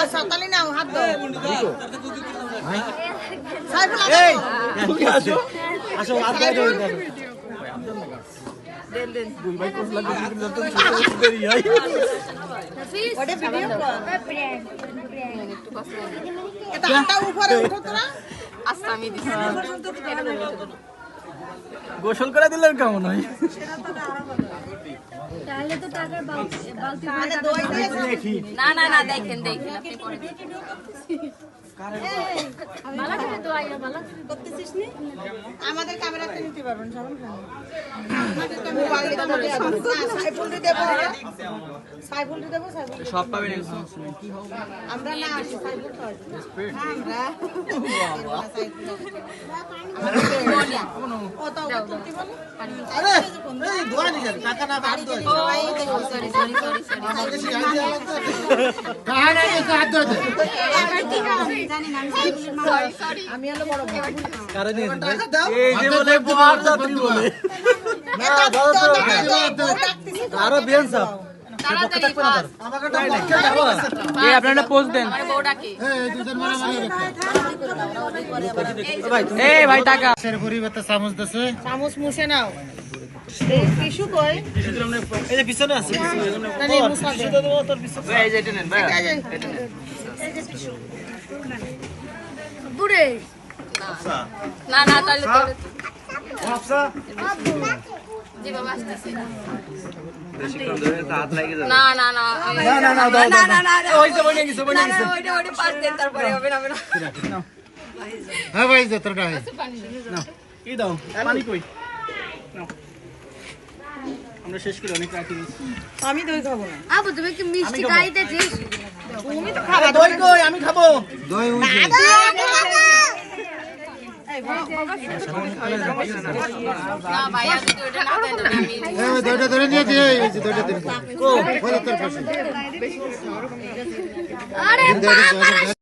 আচ্ছা তাহলে নাও হাত গোসল করে দিলেন কেমন হয়? তাহলে তো টাকার বালতি বালতি মানে দই দেখি। না না না দেখেন দেখেন আপনি নি? আমাদের ক্যামেরাতে নিতে পারবেন সব পাবেন আমরা না। আমরা ও তো। ওকে তুলতে বলো আরে এই নি টাকা। না না তাহলে আচ্ছা বাবা আসতেছে না না না না না না না না না না ওই যে বনে গেছে বনে গেছে ওইটা ওইটা পাঁচ দিন তারপরে হবে না হবে না নাও এই দাও পানি কই আমরা শেষ করে অনেক রাখি আমি দই খাব না আবু তুমি কি মিষ্টি খাইতেছিস তুমি তো খাবা দই কই আমি খাব না ভাইয়া যদি ওইটা না দেন আমি দইটা ধরে নিয়ে দিয়ে দইটা ধরে আরে